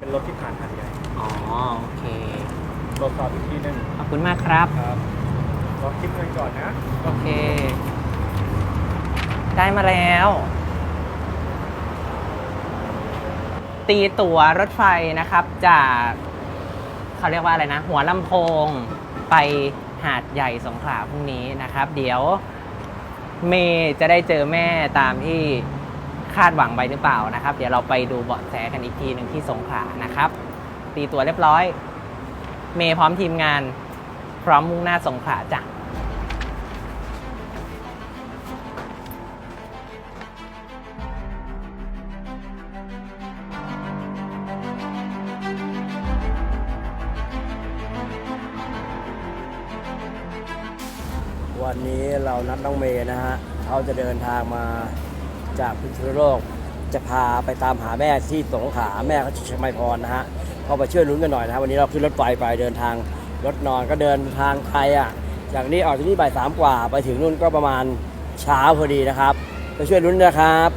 เป็นรถที่ผ่านหาดใหญ่อ๋อ โอเค ตรวจสอบอีกทีหนึงขอบคุณมากครับ ครับลองคิดเงินก่อนนะ โอเค ได้มาแล้ว ตีตั๋วรถไฟนะครับ จากเขาเรียกว่าอะไรนะ หัวลำโพงไปหาดใหญ่สงขลาพรุ่งนี้นะครับ เดี๋ยวเมย์จะได้เจอแม่ตามที่ คาดหวังไปหรือเปล่านะครับ เดี๋ยวเราไปดูเบาะแสกันอีกทีหนึ่งที่สงขลานะครับ ตีตัวเรียบร้อย เมย์พร้อมทีมงาน พร้อมมุ่งหน้าสงขลาจ้ะวันนี้เรานัดน้องเมย์นะฮะเขาจะเดินทางมา จากพิษณุโลก จะพาไปตามหาแม่ที่สงขลาแม่เขาชื่อชมัยพรนะฮะเขาไปช่วยลุ้นกันหน่อยนะฮะวันนี้เราขึ้นรถไฟไปเดินทางรถนอนก็เดินทางไกลอะจากนี้ออกจากนี่บ่ายสามกว่าไปถึงนู่นก็ประมาณเช้าพอดีนะครับ ไปช่วยลุ้นนะครับ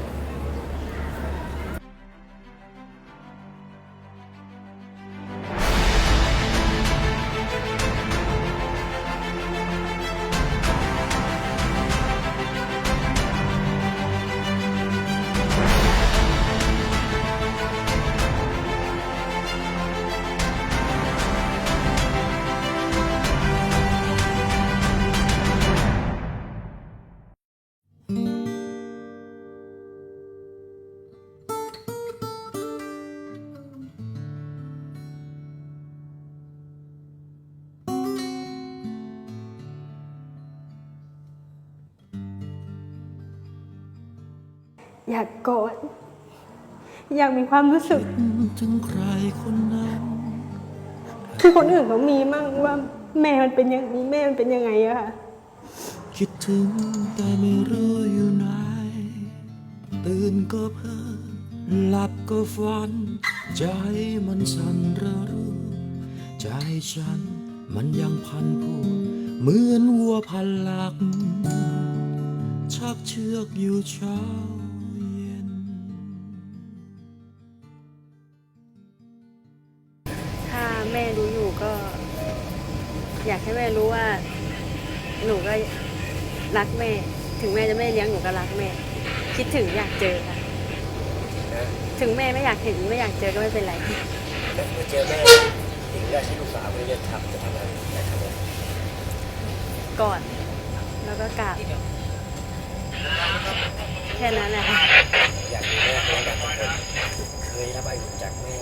อยากกอดอยากมีความรู้สึก ถึงใครคนนั้นคือคนอื่นเขามีมั่งว่าแม่มันเป็นอย่างนี้แม่มันเป็นยังไงอะค่ะ คิดถึงแต่ไม่รู้อยู่ไหน ตื่นก็เพ้อหลับก็ฝัน ใจมันสั่นระรูใจฉันมันยังพันผูกเหมือนวัวพันหลัก ชักเชือกอยู่เช้า รักแม่ ถึงแม่จะไม่เลี้ยงหนูก็รักแม่ คิดถึงอยากเจอค่ะ ถึงแม่ไม่อยากเห็นไม่อยากเจอก็ไม่เป็นไรเจอแม่ถึงได้ที่ลูกสาวไม่จะทำจะทำอะไรนะครับก่อนแล้วก็กราบแค่นั้นแหละค่ะอยากมีแม่คนอยากทุกคนเคยรับอายุจากแม่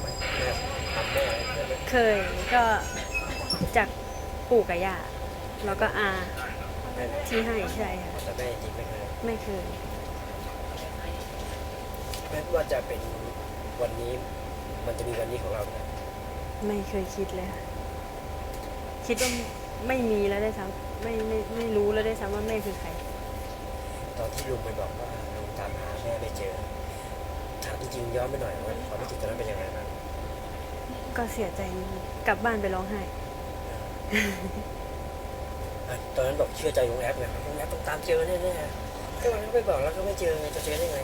ไหมแม่ทำแม่อะไรเคยไหมเคยก็จากปู่กับย่าแล้วก็อา แม่ที่ให้ใช่ค่ะแต่แม่จริงไม่เคยไม่เคยแม้ว่าจะเป็นวันนี้ มันจะมีวันนี้ของเราเนี่ยไม่เคยคิดเลยค่ะคิดว่าไม่มีแล้วได้วยซ้ำไม่ไม่ไม่รู้แล้วได้วยซ้ำว่าแม่คือใคร ตอนที่ลุงไปบอกว่าลุงตามหาแม่ไม่เจอถามจริงๆย้อนไปหน่อยว่าความรู้สึกตอนนั้นเป็นยังไงบ้างก็เสียใจนิดนึงกลับบ้านไปร้องไห้อะ ตอนนั้นบอกเชื่อใจลุงแอปไงลุงแอปต้องตามเจอแน่ๆก็วันนั้นไปบอกแล้วก็ไม่เจอไงจะเจอได้ไง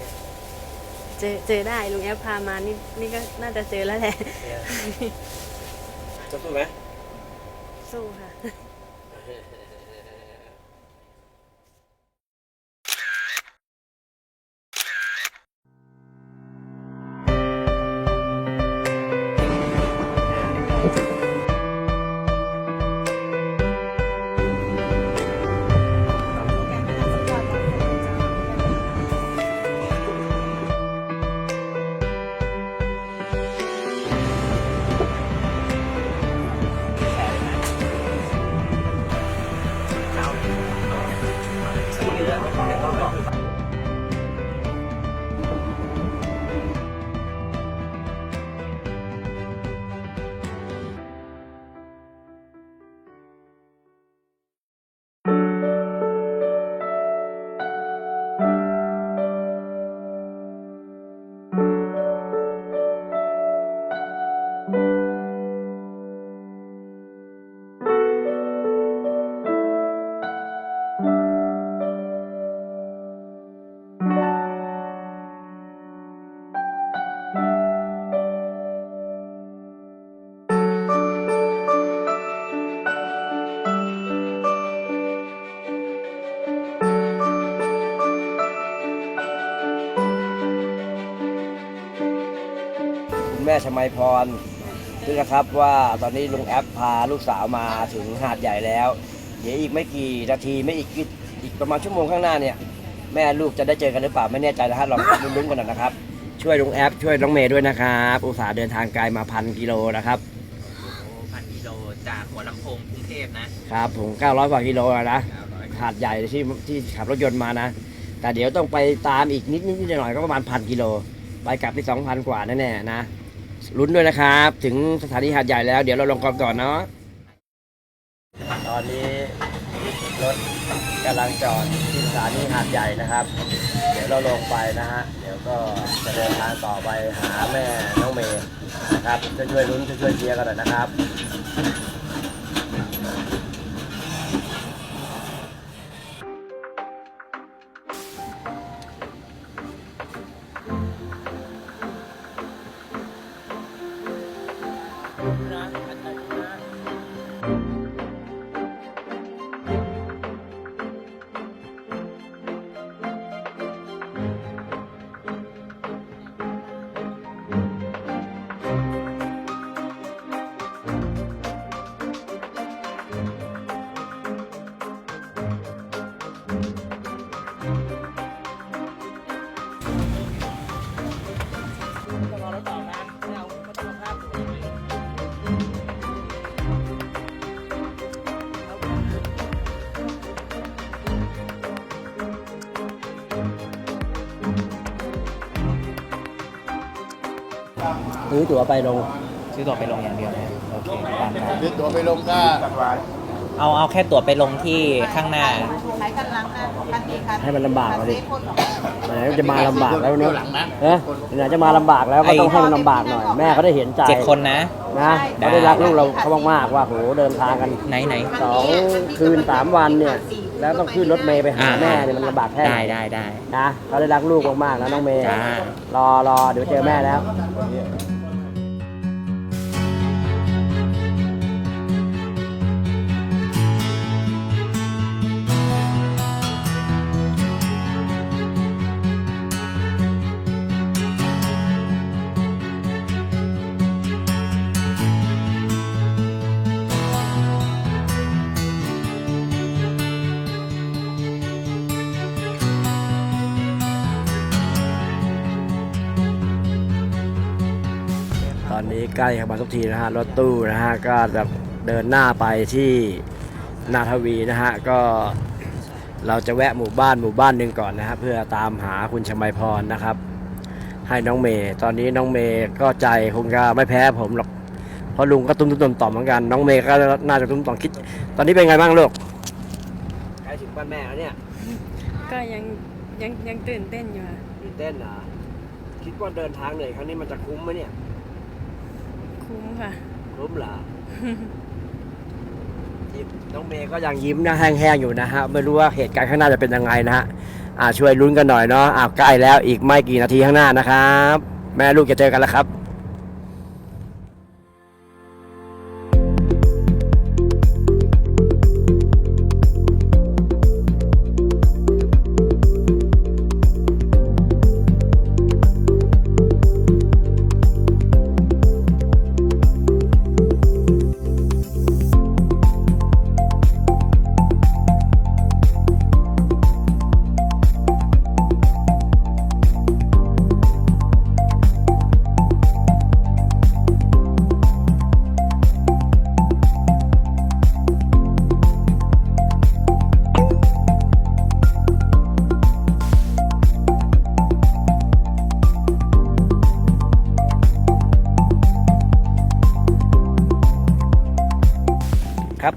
เจอเจอได้ลุงแอปพามานี่นี่ก็น่าจะเจอแล้วแหละเนี่ยจะสู้ไหมสู้ค่ะ ชมัยพรด้วยนะครับว่าตอนนี้ลุงแอปพาลูกสาวมาถึงหาดใหญ่แล้ว เดี๋ยวอีกไม่กี่นาทีไม่อีกอีกประมาณชั่วโมงข้างหน้าเนี่ย แม่ลูกจะได้เจอกันหรือเปล่าไม่แน่ใจนะฮะลองลุ้นๆกันหน่อยนะครับ ช่วยลุงแอปช่วยน้องเมย์ด้วยนะครับอุตส่าห์เดินทางไกลมาพันกิโลนะครับพันกิโลจากหัวลำโพงกรุงเทพนะครับผม900กว่ากิโลอะนะ900หาดใหญ่ที่ที่ขับรถยนต์มานะ แต่เดี๋ยวต้องไปตามอีกนิดนิดหน่อยๆก็ประมาณพันกิโล ไปกลับที่2,000 กว่าแน่ๆนะ ลุ้นด้วยนะครับ ถึงสถานีหาดใหญ่แล้ว เดี๋ยวเราลงก่อนก่อนเนาะตอนนี้รถกำลังจอดที่สถานีหาดใหญ่นะครับ เดี๋ยวเราลงไปนะฮะ เดี๋ยวก็จะเดินทางต่อไปหาแม่น้องเมย์นะครับช่วยๆลุ้นช่วยๆเชียร์กันหน่อยนะครับ ซื้อตั๋วไปลง ซื้อตั๋วไปลงอย่างเดียวนะโอเคตามนั้นคือตัวไปลงก็เอาเอาแค่ตั๋วไปลงที่ข้างหน้าให้มันลำบากเอาดิ ไหนจะมาลำบากแล้วเนอะเออไหนจะมาลำบากแล้วก็ต้องให้มันลำบากหน่อย แม่เขาได้เห็นใจเจ็ดคนนะ นะเขาได้รักลูกเราเขามากๆว่าโหเดินทางกันไหนไหน สองคืนสามวันเนี่ยแล้วต้องขึ้นรถเมย์ไปหาอ่า แม่เนี่ยมันลำบากแค่ไหนได้ได้ได้ นะเขาได้รักลูกมากๆนะน้องเมย์จ้า รอรอเดี๋ยวเจอแม่แล้ว ใกล้เข้ามาทุกทีนะฮะรถตู้นะฮะก็จะเดินหน้าไปที่นาทวีนะฮะก็เราจะแวะหมู่บ้านหมู่บ้านหนึ่งก่อนนะฮะเพื่อตามหาคุณชมัยพรนะครับ ให้น้องเมย์ตอนนี้น้องเมย์ก็ใจคงจะไม่แพ้ผมหรอกเพราะลุงก็ตุ้มตุ้มต่อมๆเหมือนกัน น้องเมย์ก็น่าจะตุ้มต่อมคิด ตอนนี้เป็นไงบ้างลูกใกล้ถึงบ้านแม่แล้วเนี่ยก็ยังยังยังตื่นเต้นอยู่ค่ะตื่นเต้นเหรอคิดว่าเดินทางเหนื่อยครั้งนี้มันจะคุ้มไหมเนี่ย คุ้มค่ะ คุ้มเหรอ น้องเมย์ก็ยังยิ้มนะแห้งๆอยู่นะฮะ ไม่รู้ว่าเหตุการณ์ข้างหน้าจะเป็นยังไงนะฮะอ่าช่วยลุ้นกันหน่อยเนาะอ่าใกล้แล้วอีกไม่กี่นาทีข้างหน้านะครับ แม่ลูกจะเจอกันแล้วครับ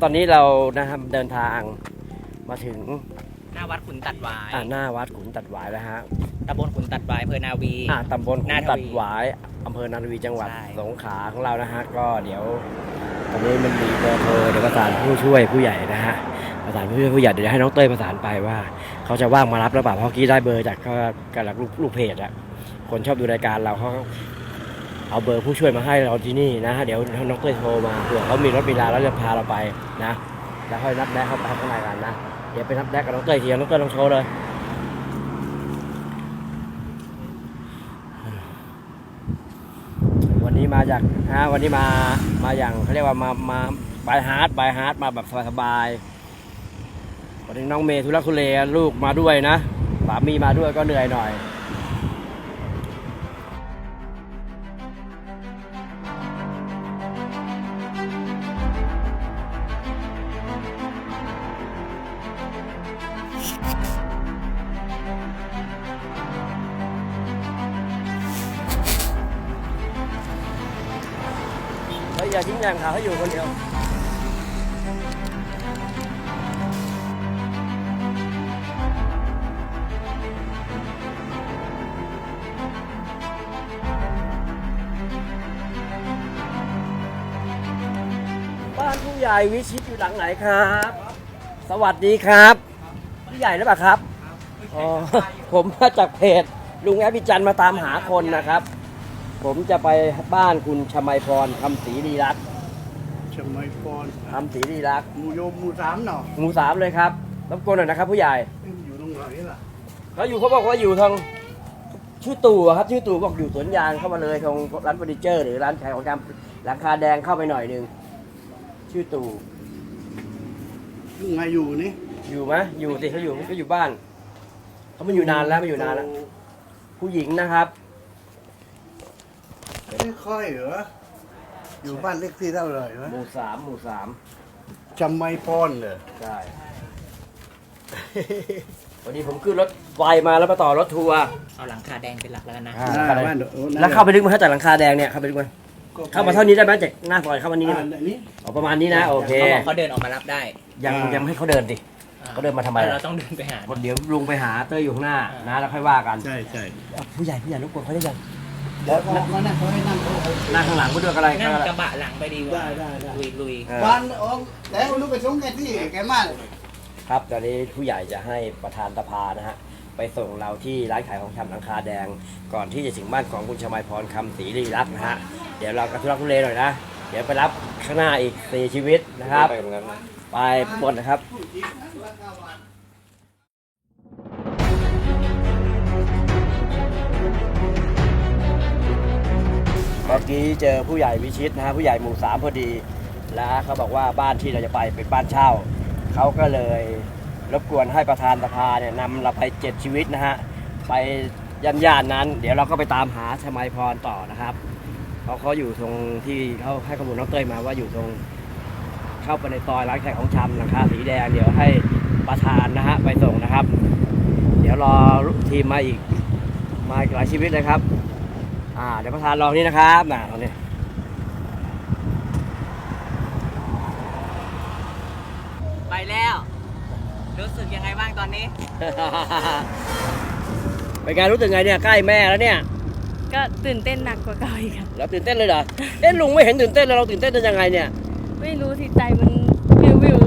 ตอนนี้เรานะครับเดินทางมาถึงหน้าวัดขุนตัดหวายอ่าหน้าวัดขุนตัดหวายแล้วฮะตำบลขุนตัดหวายอำเภอนาวี อ่าตำบลขุนานทวีตัดหวายอำเภอนาทวีจังหวัดใช่ สงขลาของเรานะฮะก็เดี๋ยว ตอนนี้มันมีเบอร์โทรเดี๋ยวประสานผู้ช่วยผู้ใหญ่นะฮะประสานผู้ช่วยผู้ใหญ่เดี๋ยวให้น้องเต้ยประสานไปว่า เขาจะว่างมารับหรือเปล่าเพราะเมื่อกี้ได้เบอร์จากก็กับลูกลูกเพจอะคนชอบดูรายการเราเขา เอาเบอร์ผู้ช่วยมาให้เราที่นี่นะเดี๋ยวน้องเต้ยโทรมาเผื่อเขามีรถมีลาแล้วจะพาเราไปนะแล้วค่อยนัดแนะเข้าไปข้างในกันนะเดี๋ยวไปนัดแนะกับน้องเต้ยทีน้องเต้ยลองโชว์เลยวันนี้มาจากฮะวันนี้มามาอย่างเขาเรียกว่ามามาบายฮาร์ดบายฮาร์ดมาแบบสบายๆวันนี้น้องเมย์ทุลักทุเลลูกมาด้วยนะสามีมาด้วยก็เหนื่อยหน่อย อย่าทิ้งแรงขาเขาอยู่คนเดียวบ้านผู้ใหญ่วิชิตอยู่หลังไหนครับ สวัสดีครับ ผู้ใหญ่หรือเปล่าครับ อ๋อ ผมมาจากเพจลุงแอปพิจันทร์มาตามหาคนนะครับ ผมจะไปบ้านคุณชมัยพรคำศรีดีรักษ์ชมัยพรคำศรีดีรักษ์หมูโยมหมูสามเนาะหมู่สามเลยครับรบกวนหน่อยนะครับ ผู้ใหญ่อยู่ตรงไหนล่ะเขาอยู่เขาบอกว่าอยู่ทางชื่อตู่อะครับชื่อตู่บอกอยู่สวนยางเข้ามาเลยตรงร้านเฟอร์นิเจอร์ หรือร้านขายของชำหลังคาแดงเข้าไปหน่อยหนึ่งชื่อตู่ลุงไงอยู่นี่อยู่ไหมอยู่สิเขาอยู่เขาอยู่บ้านเขาไม่อยู่นานแล้วไม่อยู่นานแล้วผู้หญิงนะครับ ไม่ค่อยเหรอ อยู่บ้านเล็กที่เท่าไหร่วะหมู่สามหมู่สามชมัยพรเหรอ ใช่ วันนี้ผมขึ้นรถไฟมาแล้วมาต่อรถทัวร์เอาหลังคาแดงเป็นหลักแล้วกันนะอ่าหน้าเข้าไปบ้านโอ้นั่นแล้วเข้าไปลึกมาจากหลังคาแดงเนี่ยเข้าไปลึกมาก็เข้ามาเท่านี้ได้ไหมจากหน้าซอยเข้ามานี้ได้ไหมอ่านี่อ๋อประมาณนี้นะโอเค เขาบอกเขาเดินออกมารับได้ยังอ่ายั ยังไม่ให้เขาเดินดิเขาเดินมาทำไมแล้วเราต้องเดินไปหา เดี๋ยวลุงไปหาเต้ยอยู่ข้างหน้าอ่านนะแล้วค่อยว่ากัน ใช่ใช่เอาผู้ใหญ่ผู้ใหญ่รบกวนเขาได้ยัง เดี๋ยวเขามานั่งเขาให้นั่งเขาเอานั่งข้างหลังก็ด้วยก็อะไรนั่งก็กระบะหลังไปดีกว่าได้ได้ได้ลุยลุยเออบ้านอ๋อแล้วลูกไปส่งแกที่แกมาเลยครับตอนนี้ผู้ใหญ่จะให้ประธานสภานะฮะไปส่งเราที่ร้านขายของชำหลังคาแดง ก่อนที่จะถึงบ้านของคุณชมัยพรคำศรีรีรักษ์นะฮะเดี๋ยวเรากระทุรักทุเลหน่อยนะเดี๋ยวไปรับข้างหน้าอีกสี่ชีวิตนะครับ ไปหมดนะครับเมื่อ กี้เจอผู้ใหญ่วิชิตนะฮะผู้ใหญ่หมู่สามพอดี แล้วเขาบอกว่าบ้านที่เราจะไปเป็นบ้านเช่าเขาก็เลยรบกวนให้ประธานสภาเนี่ยนำเราไปเจ็ดชีวิตนะฮะไปย่านย่านนั้น เดี๋ยวเราก็ไปตามหาชมัยพรต่อนะครับเพราะเขาอยู่ตรงที่เขาให้ข้อมูลน้องเต้ยมาว่าอยู่ตรงเข้าไปในซอยร้านขายของชำหลังคาสีแดงเดี๋ยวให้ประธานนะฮะไปส่งนะครับ เดี๋ยวรอทีมมาอีกมาอีกหลายชีวิตเลยครับ อ่าเดี๋ยวประธานรองนี่นะครับน่ะตรงนี้ไปแล้ว รู้สึกยังไงบ้างตอนนี้ เป็นไงรู้สึกไงเนี่ยใกล้แม่แล้วเนี่ย ก็ตื่นเต้นหนักกว่าเก่าอีกค่ะเราตื่นเต้นเลยเหรอ เอ๊ะลุงไม่เห็นตื่นเต้นเลยเราตื่นเต้นได้ยังไงเนี่ยไม่รู้สิใจมันวิววิว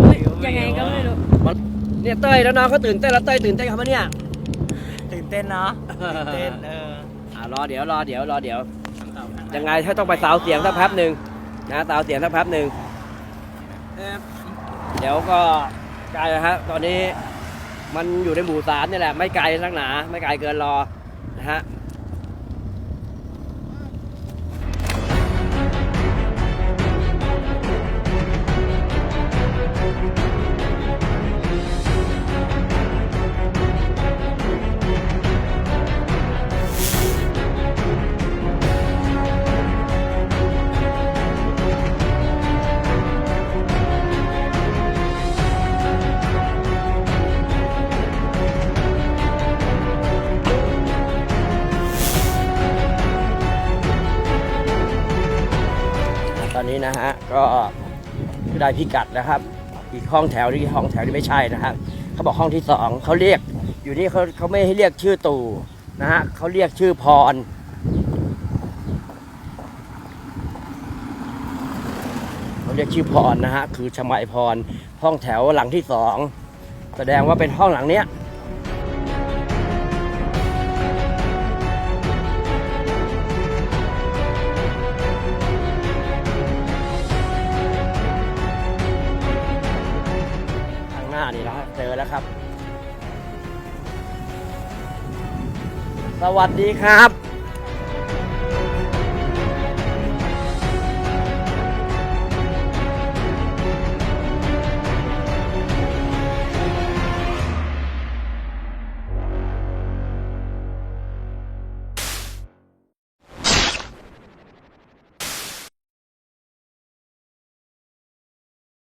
ยังไงก็ไม่รู้มันเนี่ยเต้ยแล้วน้องเขาตื่นเต้นแล้วเต้ยตื่นเต้นครับเนี่ย ตื่นเต้นเนาะ ตื่นเต้นเอออ่า รอเดี๋ยวรอเดี๋ยวรอเดี๋ยวยังไงถ้าต้องไปสาวเสียงสักแป๊บหนึ่งนะสาวเสียงสักแป๊บหนึ่งเดี๋ยวก็ไกลนะฮะตอนนี้มันอยู่ในหมู่สามนี่แหละ ไม่ไกลสักหนา ไม่ไกลเกินรอนะฮะ ก็ได้พิกัดนะครับ อีกห้องแถวนี่ห้องแถวนี่ไม่ใช่นะครับเขาบอกห้องที่สองเขาเรียกอยู่นี่เขาเขาไม่ให้เรียกชื่อตู่นะฮะเขาเรียกชื่อพรเขาเรียกชื่อพรนะฮะคือชมัยพรห้องแถวหลังที่สองแสดงว่าเป็นห้องหลังเนี้ย น้านี่นะครับเจอแล้วครับ สวัสดีครับ